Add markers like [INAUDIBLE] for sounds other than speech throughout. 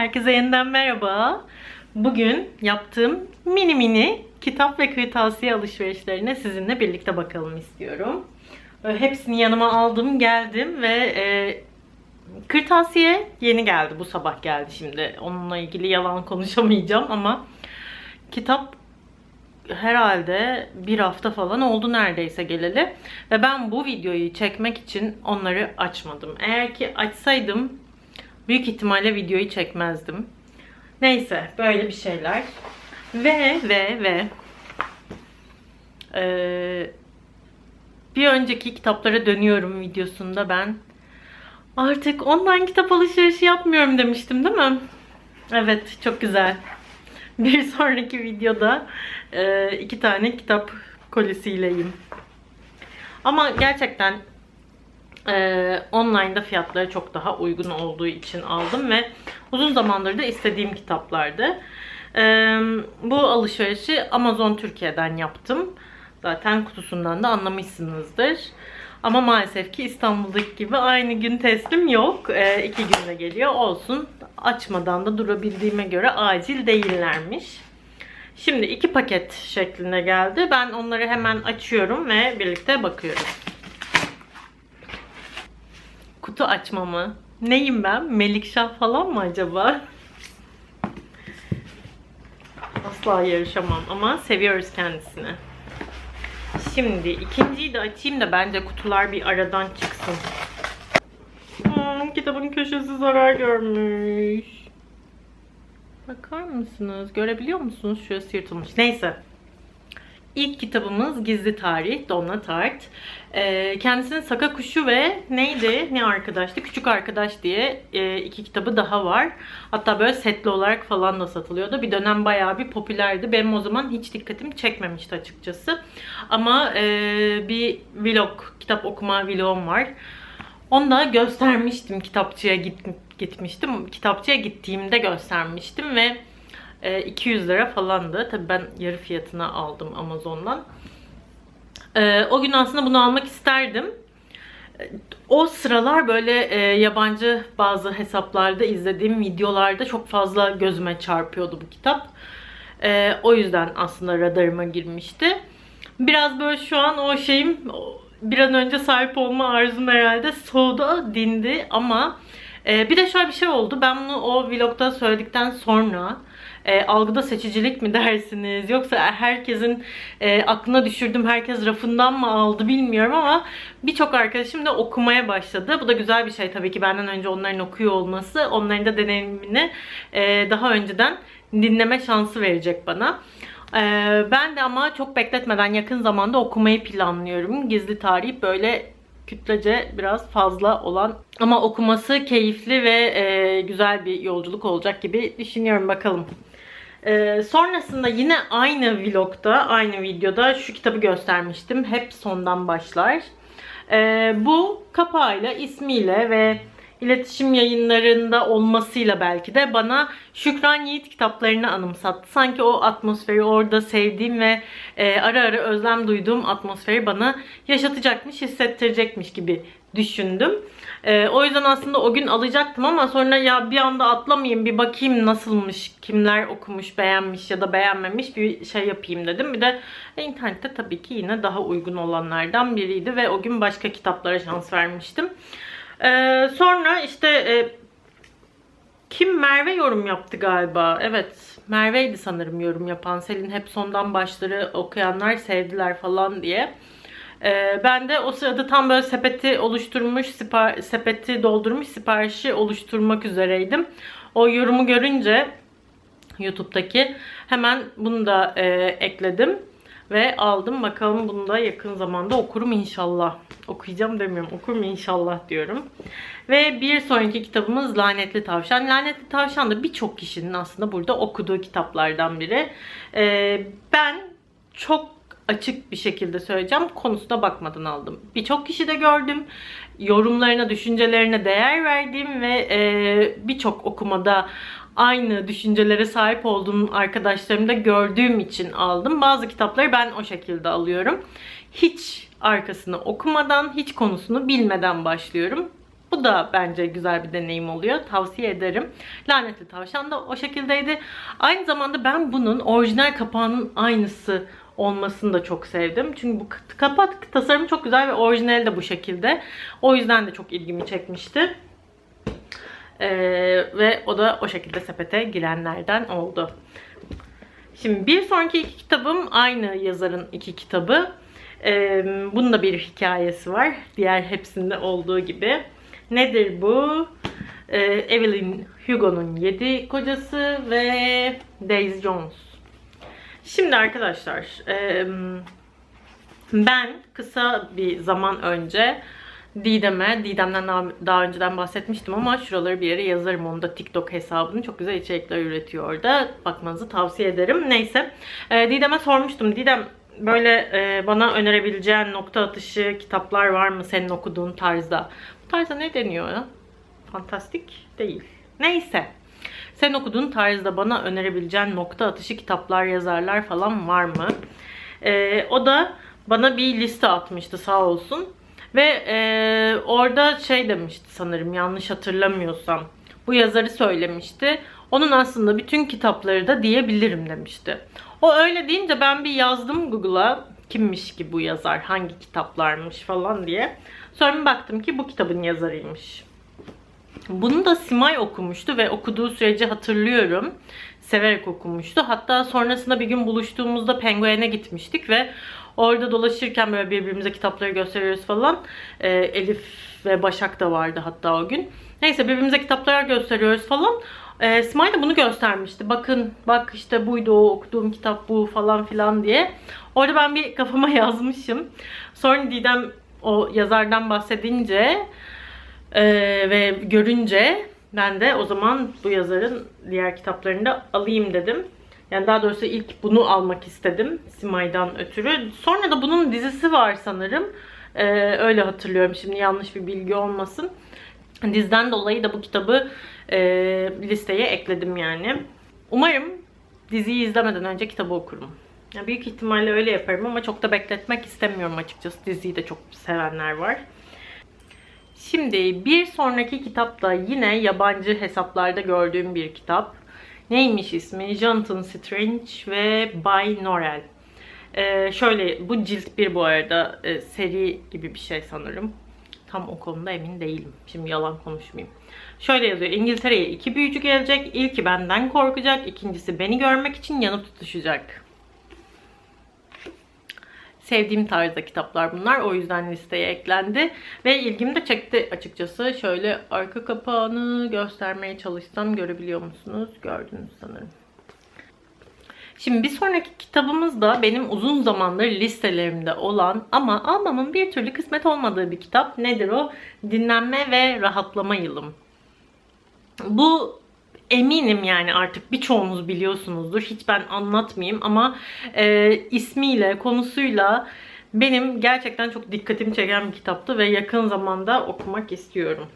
Herkese yeniden merhaba. Bugün yaptığım mini mini kitap ve kırtasiye alışverişlerine sizinle birlikte bakalım istiyorum. Böyle hepsini yanıma aldım, geldim ve e, kırtasiye yeni geldi, bu sabah geldi şimdi. Onunla ilgili yalan konuşamayacağım ama kitap herhalde bir hafta falan oldu neredeyse geleli. Ve ben bu videoyu çekmek için onları açmadım. Eğer ki açsaydım büyük ihtimalle videoyu çekmezdim. Neyse böyle bir şeyler. Ve ve ve eee, bir önceki kitaplara dönüyorum videosunda ben artık online kitap alışverişi yapmıyorum demiştim değil mi? Evet çok güzel. Bir [LAUGHS] sonraki videoda e, iki tane kitap kolisiyleyim. Ama gerçekten e, online'da fiyatları çok daha uygun olduğu için aldım ve uzun zamandır da istediğim kitaplardı. E, bu alışverişi Amazon Türkiye'den yaptım. Zaten kutusundan da anlamışsınızdır. Ama maalesef ki İstanbul'daki gibi aynı gün teslim yok. E, iki günde geliyor. Olsun. Açmadan da durabildiğime göre acil değillermiş. Şimdi iki paket şeklinde geldi. Ben onları hemen açıyorum ve birlikte bakıyoruz. Kutu açmamı. Neyim ben? Melikşah falan mı acaba? Asla yarışamam ama seviyoruz kendisini. Şimdi ikinciyi de açayım da bence kutular bir aradan çıksın. Hmm, kitabın köşesi zarar görmüş. Bakar mısınız? Görebiliyor musunuz? Şurası yırtılmış. Neyse. İlk kitabımız Gizli Tarih, Donna Tartt. Ee, kendisinin Saka Kuşu ve neydi? Ne arkadaştı? Küçük Arkadaş diye e, iki kitabı daha var. Hatta böyle setli olarak falan da satılıyordu. Bir dönem bayağı bir popülerdi. Benim o zaman hiç dikkatimi çekmemişti açıkçası. Ama e, bir vlog, kitap okuma vlogum var. Onu da göstermiştim. Kitapçıya git, gitmiştim. Kitapçıya gittiğimde göstermiştim ve e, 200 lira falandı. Tabii ben yarı fiyatına aldım Amazon'dan. E, o gün aslında bunu almak isterdim. O sıralar böyle e, yabancı bazı hesaplarda izlediğim videolarda çok fazla gözüme çarpıyordu bu kitap. E, o yüzden aslında radarıma girmişti. Biraz böyle şu an o şeyim bir an önce sahip olma arzum herhalde soğuda dindi ama e, bir de şöyle bir şey oldu. Ben bunu o vlogda söyledikten sonra e, algıda seçicilik mi [LAUGHS] dersiniz yoksa herkesin e, aklına düşürdüm herkes rafından mı aldı bilmiyorum ama birçok arkadaşım da okumaya başladı. Bu da güzel bir şey tabii ki benden önce onların okuyor olması onların da deneyimini e, daha önceden dinleme şansı verecek bana. Ee, ben de ama çok bekletmeden yakın zamanda okumayı planlıyorum. Gizli tarih böyle kütlece biraz fazla olan ama okuması keyifli ve e, güzel bir yolculuk olacak gibi düşünüyorum bakalım. Ee, sonrasında yine aynı vlogda, aynı videoda şu kitabı göstermiştim. Hep sondan başlar. Ee, bu kapağıyla, ismiyle ve iletişim yayınlarında olmasıyla belki de bana Şükran Yiğit kitaplarını anımsattı. Sanki o atmosferi orada sevdiğim ve e, ara ara özlem duyduğum atmosferi bana yaşatacakmış, hissettirecekmiş gibi düşündüm. E, o yüzden aslında o gün alacaktım ama sonra ya bir anda atlamayayım bir bakayım nasılmış, kimler okumuş, beğenmiş ya da beğenmemiş bir şey yapayım dedim. Bir de internette tabii ki yine daha uygun olanlardan biriydi ve o gün başka kitaplara şans vermiştim. Ee, sonra işte e, kim Merve yorum yaptı galiba. Evet Merve'ydi sanırım yorum yapan. Selin hep sondan başları okuyanlar sevdiler falan diye. Ee, ben de o sırada tam böyle sepeti oluşturmuş, sipar- sepeti doldurmuş, siparişi oluşturmak üzereydim. O yorumu görünce YouTube'daki hemen bunu da e, ekledim ve aldım. Bakalım bunu da yakın zamanda okurum inşallah. Okuyacağım demiyorum. Okurum inşallah diyorum. Ve bir sonraki kitabımız Lanetli Tavşan. Lanetli Tavşan da birçok kişinin aslında burada okuduğu kitaplardan biri. Ee, ben çok açık bir şekilde söyleyeceğim. Konusuna bakmadan aldım. Birçok kişi de gördüm. Yorumlarına, düşüncelerine değer verdiğim ve e, birçok okumada aynı düşüncelere sahip olduğum arkadaşlarımı da gördüğüm için aldım. Bazı kitapları ben o şekilde alıyorum. Hiç arkasını okumadan, hiç konusunu bilmeden başlıyorum. Bu da bence güzel bir deneyim oluyor. Tavsiye ederim. Lanetli Tavşan da o şekildeydi. Aynı zamanda ben bunun orijinal kapağının aynısı olmasını da çok sevdim. Çünkü bu kapak tasarımı çok güzel ve orijinali de bu şekilde. O yüzden de çok ilgimi çekmişti. Ee, ve o da o şekilde sepete girenlerden oldu. Şimdi bir sonraki iki kitabım aynı yazarın iki kitabı. Ee, bunun da bir hikayesi var. Diğer hepsinde olduğu gibi. Nedir bu? Ee, Evelyn Hugo'nun yedi kocası ve Daisy Jones. Şimdi arkadaşlar ben kısa bir zaman önce Didem'e, Didem'den daha, önceden bahsetmiştim ama şuraları bir yere yazarım onu da TikTok hesabını. Çok güzel içerikler üretiyor orada. Bakmanızı tavsiye ederim. Neyse. E, Didem'e sormuştum. Didem böyle e, bana önerebileceğin nokta atışı kitaplar var mı senin okuduğun tarzda? Bu tarzda ne deniyor? Fantastik değil. Neyse. Sen okuduğun tarzda bana önerebileceğin nokta atışı kitaplar, yazarlar falan var mı? Ee, o da bana bir liste atmıştı sağ olsun. Ve e, orada şey demişti sanırım yanlış hatırlamıyorsam. Bu yazarı söylemişti. Onun aslında bütün kitapları da diyebilirim demişti. O öyle deyince ben bir yazdım Google'a kimmiş ki bu yazar, hangi kitaplarmış falan diye. Sonra baktım ki bu kitabın yazarıymış. Bunu da Simay okumuştu ve okuduğu süreci hatırlıyorum. Severek okumuştu. Hatta sonrasında bir gün buluştuğumuzda Penguen'e gitmiştik ve orada dolaşırken böyle birbirimize kitapları gösteriyoruz falan. Ee, Elif ve Başak da vardı hatta o gün. Neyse birbirimize kitaplar gösteriyoruz falan. Ee, Simay da bunu göstermişti. Bakın bak işte buydu o okuduğum kitap bu falan filan diye. Orada ben bir kafama [LAUGHS] yazmışım. Sonra Didem o yazardan bahsedince ee, ve görünce ben de o zaman bu yazarın diğer kitaplarını da alayım dedim. Yani daha doğrusu ilk bunu almak istedim Simay'dan ötürü. Sonra da bunun dizisi var sanırım. Ee, öyle hatırlıyorum şimdi yanlış bir bilgi olmasın. Dizden dolayı da bu kitabı e, listeye ekledim yani. Umarım diziyi izlemeden önce kitabı okurum. Yani büyük ihtimalle öyle yaparım ama çok da bekletmek istemiyorum açıkçası. Diziyi de çok sevenler var. Şimdi bir sonraki kitap da yine yabancı hesaplarda gördüğüm bir kitap. Neymiş ismi? Jonathan Strange ve Bay Norrell. Ee, şöyle bu cilt bir bu arada e, seri gibi bir şey sanırım. Tam o konuda emin değilim. Şimdi yalan konuşmayayım. Şöyle yazıyor. İngiltere'ye iki büyücü gelecek. İlki benden korkacak. ikincisi beni görmek için yanıp tutuşacak. Sevdiğim tarzda kitaplar bunlar. O yüzden listeye eklendi. Ve ilgimi de çekti açıkçası. Şöyle arka kapağını göstermeye çalışsam görebiliyor musunuz? Gördünüz sanırım. Şimdi bir sonraki kitabımız da benim uzun zamandır listelerimde olan ama almamın bir türlü kısmet olmadığı bir kitap. Nedir o? Dinlenme ve rahatlama yılım. Bu eminim yani artık birçoğunuz biliyorsunuzdur. Hiç ben anlatmayayım ama e, ismiyle, konusuyla benim gerçekten çok dikkatimi çeken bir kitaptı ve yakın zamanda okumak istiyorum.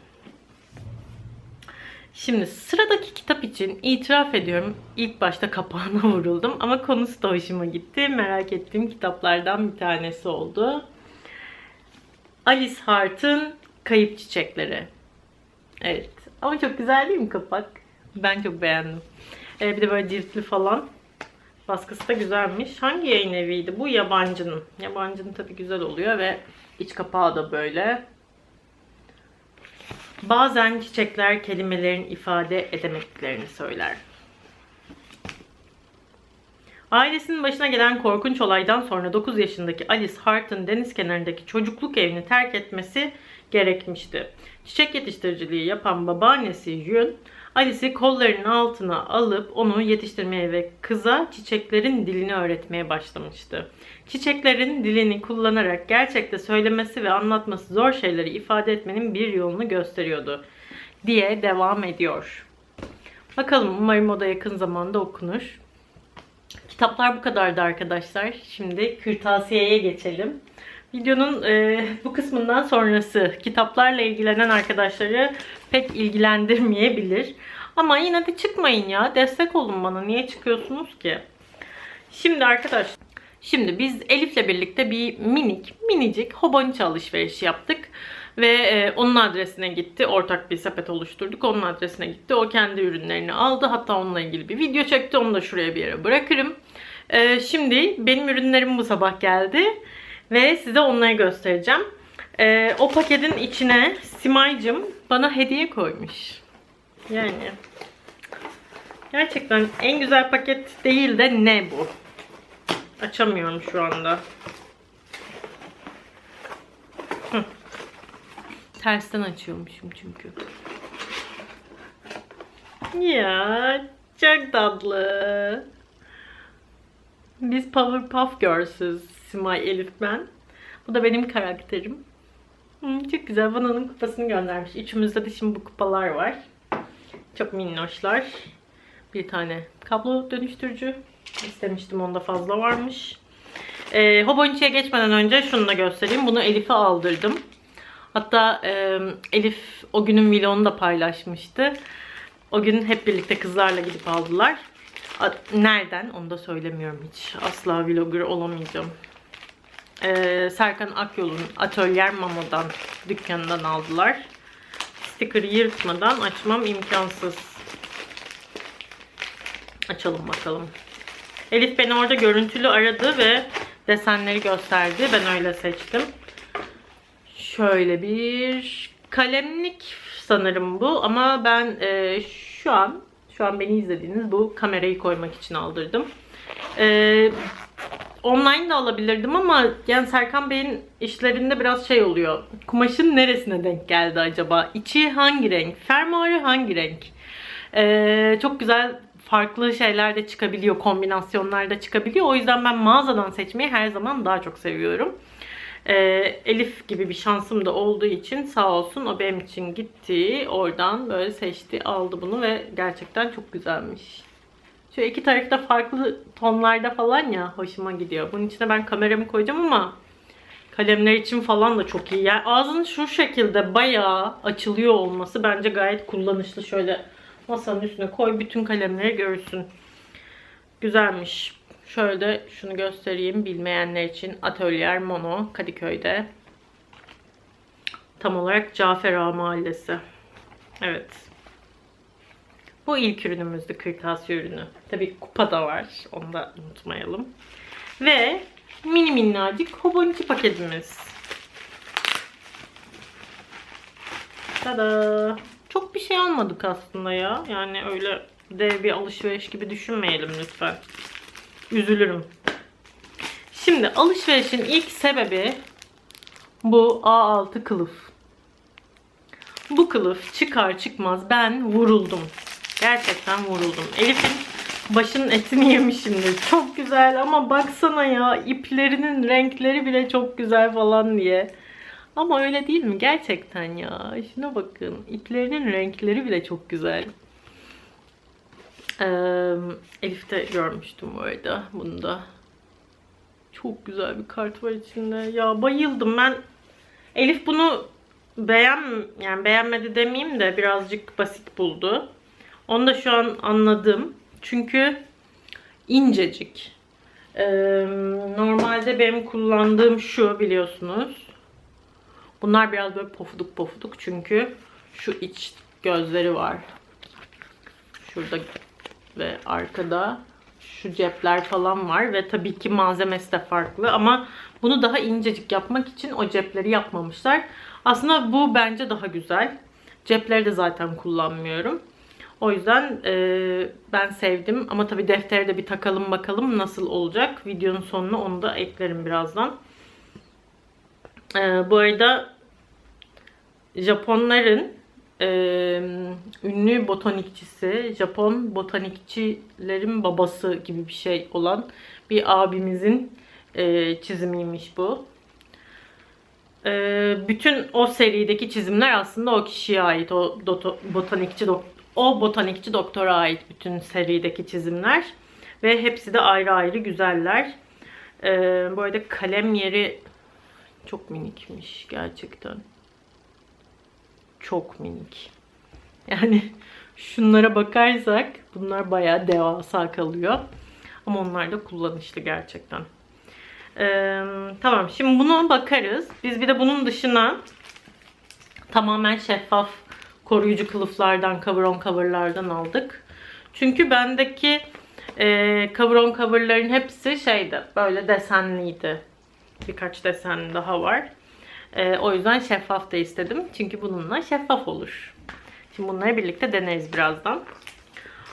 Şimdi sıradaki kitap için itiraf ediyorum. İlk başta kapağına [LAUGHS] vuruldum ama konusu da hoşuma gitti. Merak ettiğim kitaplardan bir tanesi oldu. Alice Hart'ın Kayıp Çiçekleri. Evet. Ama çok güzel değil mi kapak? Ben çok beğendim. Ee, bir de böyle ciltli falan. Baskısı da güzelmiş. Hangi yayın eviydi? Bu yabancının. Yabancının tabii güzel oluyor ve iç kapağı da böyle. Bazen çiçekler kelimelerin ifade edemediklerini söyler. Ailesinin başına gelen korkunç olaydan sonra 9 yaşındaki Alice Hart'ın deniz kenarındaki çocukluk evini terk etmesi gerekmişti. Çiçek yetiştiriciliği yapan babaannesi Yun, Alice'i kollarının altına alıp onu yetiştirmeye ve kıza çiçeklerin dilini öğretmeye başlamıştı. Çiçeklerin dilini kullanarak gerçekte söylemesi ve anlatması zor şeyleri ifade etmenin bir yolunu gösteriyordu diye devam ediyor. Bakalım umarım o da yakın zamanda okunur. Kitaplar bu kadardı arkadaşlar. Şimdi kırtasiyeye geçelim. Videonun e, bu kısmından sonrası kitaplarla ilgilenen arkadaşları pek ilgilendirmeyebilir. Ama yine de çıkmayın ya. Destek olun bana. Niye çıkıyorsunuz ki? Şimdi arkadaşlar. Şimdi biz Elif'le birlikte bir minik, minicik Hobonichi alışverişi yaptık. Ve e, onun adresine gitti. Ortak bir sepet oluşturduk. Onun adresine gitti. O kendi ürünlerini aldı. Hatta onunla ilgili bir video çekti. Onu da şuraya bir yere bırakırım. E, şimdi benim ürünlerim bu sabah geldi. Ve size onları göstereceğim. E, o paketin içine Simay'cım bana hediye koymuş. Yani gerçekten en güzel paket değil de ne bu? Açamıyorum şu anda. Hı. Tersten açıyormuşum çünkü. Ya çok tatlı. Biz Powerpuff Girls'üz. Simay Elif ben. Bu da benim karakterim. Hı, çok güzel. Bana onun kupasını göndermiş. İçimizde de şimdi bu kupalar var. Çok minnoşlar. Bir tane kablo dönüştürücü. istemiştim. Onda fazla varmış. Ee, Hobonichi'ye geçmeden önce şunu da göstereyim. Bunu Elif'e aldırdım. Hatta e, Elif o günün vlogunu da paylaşmıştı. O gün hep birlikte kızlarla gidip aldılar. Nereden? Onu da söylemiyorum hiç. Asla vlogger olamayacağım. Ee, Serkan Akyol'un Atölyer Mamo'dan dükkanından aldılar. Sticker'ı yırtmadan açmam imkansız. Açalım bakalım. Elif beni orada görüntülü aradı ve desenleri gösterdi. Ben öyle seçtim. Şöyle bir kalemlik sanırım bu ama ben e, şu an şu an beni izlediğiniz bu kamerayı koymak için aldırdım. E, online de alabilirdim ama yani Serkan Bey'in işlerinde biraz şey oluyor. Kumaşın neresine denk geldi acaba? İçi hangi renk? Fermuarı hangi renk? E, çok güzel farklı şeyler de çıkabiliyor, kombinasyonlar da çıkabiliyor. O yüzden ben mağazadan seçmeyi her zaman daha çok seviyorum. Ee, Elif gibi bir şansım da olduğu için sağ olsun o benim için gitti. Oradan böyle seçti, aldı bunu ve gerçekten çok güzelmiş. Şu iki tarafta farklı tonlarda falan ya hoşuma gidiyor. Bunun içine ben kameramı koyacağım ama kalemler için falan da çok iyi. Yani ağzının şu şekilde bayağı açılıyor olması bence gayet kullanışlı. Şöyle masanın üstüne koy bütün kalemleri görsün. Güzelmiş. Şöyle şunu göstereyim bilmeyenler için. Atölyer Mono Kadıköy'de. Tam olarak Cafer Ağa Mahallesi. Evet. Bu ilk ürünümüzdü. Kırtasiye ürünü. Tabii kupa da var. Onu da unutmayalım. Ve mini minnacık Hobonichi paketimiz. Tada! Çok bir şey almadık aslında ya. Yani öyle dev bir alışveriş gibi düşünmeyelim lütfen. Üzülürüm. Şimdi alışverişin ilk sebebi bu A6 kılıf. Bu kılıf çıkar çıkmaz ben vuruldum. Gerçekten vuruldum. Elif'in başının etini yemişimdir. Çok güzel ama baksana ya iplerinin renkleri bile çok güzel falan diye. Ama öyle değil mi? Gerçekten ya. Şuna bakın. İplerinin renkleri bile çok güzel. Ee, Elif'te görmüştüm bu arada. Bunu da. Çok güzel bir kart var içinde. Ya bayıldım ben. Elif bunu beğen yani beğenmedi demeyeyim de birazcık basit buldu. Onu da şu an anladım. Çünkü incecik. Ee, normalde benim kullandığım şu biliyorsunuz. Bunlar biraz böyle pofuduk pofuduk çünkü şu iç gözleri var. Şurada ve arkada şu cepler falan var ve tabii ki malzemesi de farklı ama bunu daha incecik yapmak için o cepleri yapmamışlar. Aslında bu bence daha güzel. Cepleri de zaten kullanmıyorum. O yüzden e, ben sevdim ama tabii defteri de bir takalım bakalım nasıl olacak. Videonun sonuna onu da eklerim birazdan. E, bu arada Japonların e, ünlü botanikçisi, Japon botanikçilerin babası gibi bir şey olan bir abimizin e, çizimiymiş bu. E, bütün o serideki çizimler aslında o kişiye ait. O doto, botanikçi dok, o botanikçi doktora ait bütün serideki çizimler ve hepsi de ayrı ayrı güzeller. E, bu arada kalem yeri çok minikmiş gerçekten çok minik. Yani şunlara bakarsak bunlar bayağı devasa kalıyor. Ama onlar da kullanışlı gerçekten. Ee, tamam şimdi buna bakarız. Biz bir de bunun dışına Tamamen şeffaf koruyucu kılıflardan, cover on coverlardan aldık. Çünkü bendeki e, cover on coverların hepsi şeydi, böyle desenliydi. Birkaç desen daha var. E, o yüzden şeffaf da istedim. Çünkü bununla şeffaf olur. Şimdi bunları birlikte deneriz birazdan.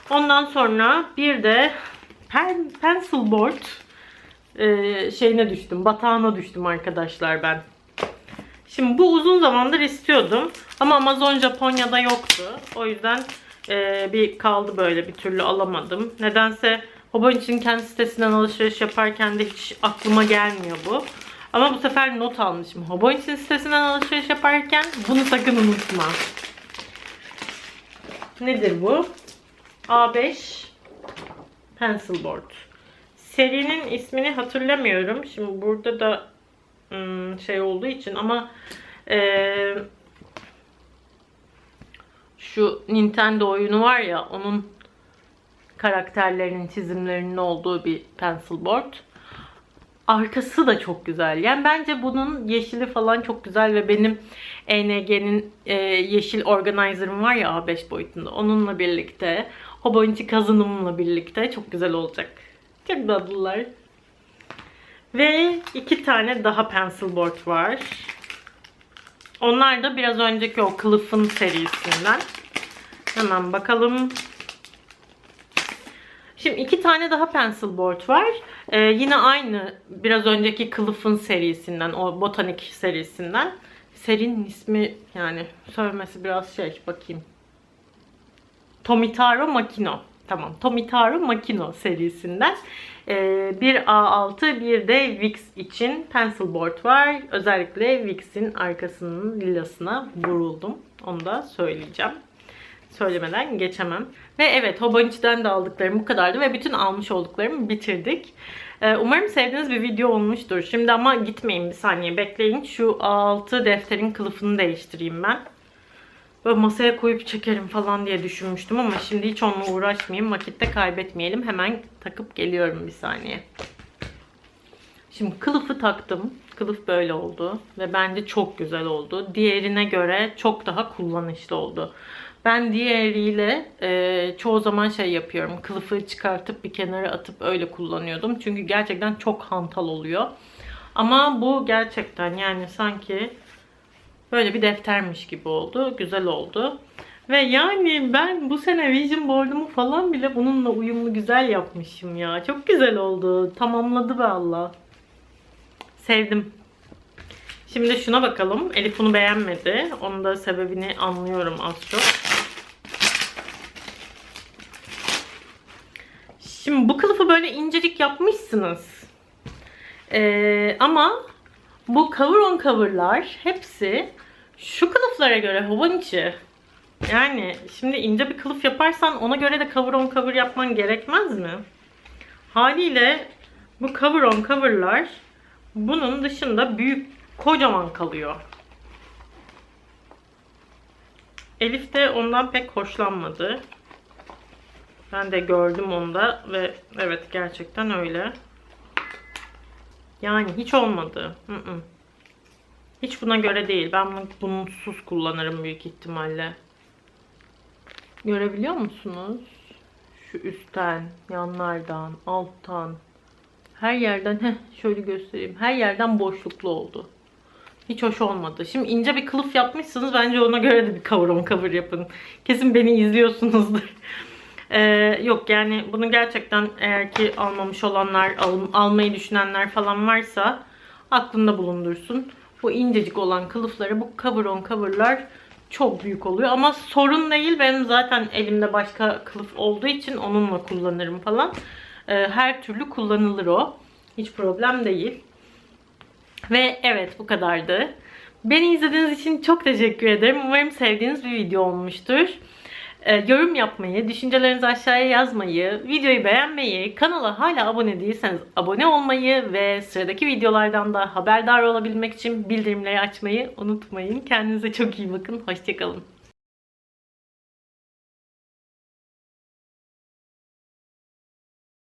Ondan sonra bir de pen, pencil board e, şeyine düştüm. Batağına düştüm arkadaşlar ben. Şimdi bu uzun zamandır istiyordum. Ama Amazon Japonya'da yoktu. O yüzden e, bir kaldı böyle bir türlü alamadım. Nedense Hobonichi'nin kendi sitesinden alışveriş yaparken de hiç aklıma gelmiyor bu. Ama bu sefer not almışım. Hobonichi'nin sitesinden alışveriş yaparken bunu sakın unutma. Nedir bu? A5 Pencil Board. Serinin ismini hatırlamıyorum. Şimdi burada da şey olduğu için ama eee, şu Nintendo oyunu var ya onun karakterlerinin çizimlerinin olduğu bir pencil board. Arkası da çok güzel. Yani bence bunun yeşili falan çok güzel ve benim ENG'nin e, yeşil organizer'ım var ya A5 boyutunda. Onunla birlikte, Hobonichi kazanımla birlikte çok güzel olacak. Çok tatlılar. Ve iki tane daha pencil board var. Onlar da biraz önceki o Cliff'ın serisinden. Hemen bakalım. Şimdi iki tane daha pencil board var. Ee, yine aynı biraz önceki Cliff'ın serisinden, o botanik serisinden. Serinin ismi yani söylemesi biraz şey bakayım. Tomitaro Makino. Tamam. Tomitaro Makino serisinden. Ee, bir A6 bir de Wix için pencil board var. Özellikle Wix'in arkasının lilasına vuruldum. Onu da söyleyeceğim. Söylemeden geçemem. Ve evet Hobonichi'den de aldıklarım bu kadardı ve bütün almış olduklarımı bitirdik. Ee, umarım sevdiğiniz bir video olmuştur. Şimdi ama gitmeyin bir saniye bekleyin. Şu A6 defterin kılıfını değiştireyim ben. Böyle masaya koyup çekerim falan diye düşünmüştüm ama şimdi hiç onunla uğraşmayayım. Vakitte kaybetmeyelim. Hemen takıp geliyorum bir saniye. Şimdi kılıfı taktım. Kılıf böyle oldu ve bence çok güzel oldu. Diğerine göre çok daha kullanışlı oldu. Ben diğeriyle e, çoğu zaman şey yapıyorum. Kılıfı çıkartıp bir kenara atıp öyle kullanıyordum. Çünkü gerçekten çok hantal oluyor. Ama bu gerçekten yani sanki Böyle bir deftermiş gibi oldu. Güzel oldu. Ve yani ben bu sene Vision Board'umu falan bile bununla uyumlu güzel yapmışım ya. Çok güzel oldu. Tamamladı be Allah. Sevdim. Şimdi şuna bakalım. Elif bunu beğenmedi. Onun da sebebini anlıyorum az çok. Şimdi bu kılıfı böyle incecik yapmışsınız. Ee, ama bu cover on cover'lar hepsi şu kılıflara göre Hobonichi. Yani şimdi ince bir kılıf yaparsan ona göre de cover on cover yapman gerekmez mi? Haliyle bu cover on cover'lar bunun dışında büyük kocaman kalıyor. Elif de ondan pek hoşlanmadı. Ben de gördüm onda ve evet gerçekten öyle. Yani hiç olmadı. Hı -hı. Hiç buna göre değil. Ben bunu bunsuz kullanırım büyük ihtimalle. Görebiliyor musunuz? Şu üstten, yanlardan, alttan, her yerden, heh, şöyle göstereyim. Her yerden boşluklu oldu. Hiç hoş olmadı. Şimdi ince bir kılıf yapmışsınız. Bence ona göre de bir kavram cover yapın. Kesin beni izliyorsunuzdur. [LAUGHS] Ee, yok yani bunu gerçekten eğer ki almamış olanlar, al, almayı düşünenler falan varsa aklında bulundursun. Bu incecik olan kılıfları, bu cover on cover'lar çok büyük oluyor. Ama sorun değil. Benim zaten elimde başka kılıf olduğu için onunla kullanırım falan. Ee, her türlü kullanılır o. Hiç problem değil. Ve evet bu kadardı. Beni izlediğiniz için çok teşekkür ederim. Umarım sevdiğiniz bir video olmuştur. Ee, yorum yapmayı, düşüncelerinizi aşağıya yazmayı, videoyu beğenmeyi, kanala hala abone değilseniz abone olmayı ve sıradaki videolardan da haberdar olabilmek için bildirimleri açmayı unutmayın. Kendinize çok iyi bakın. Hoşçakalın.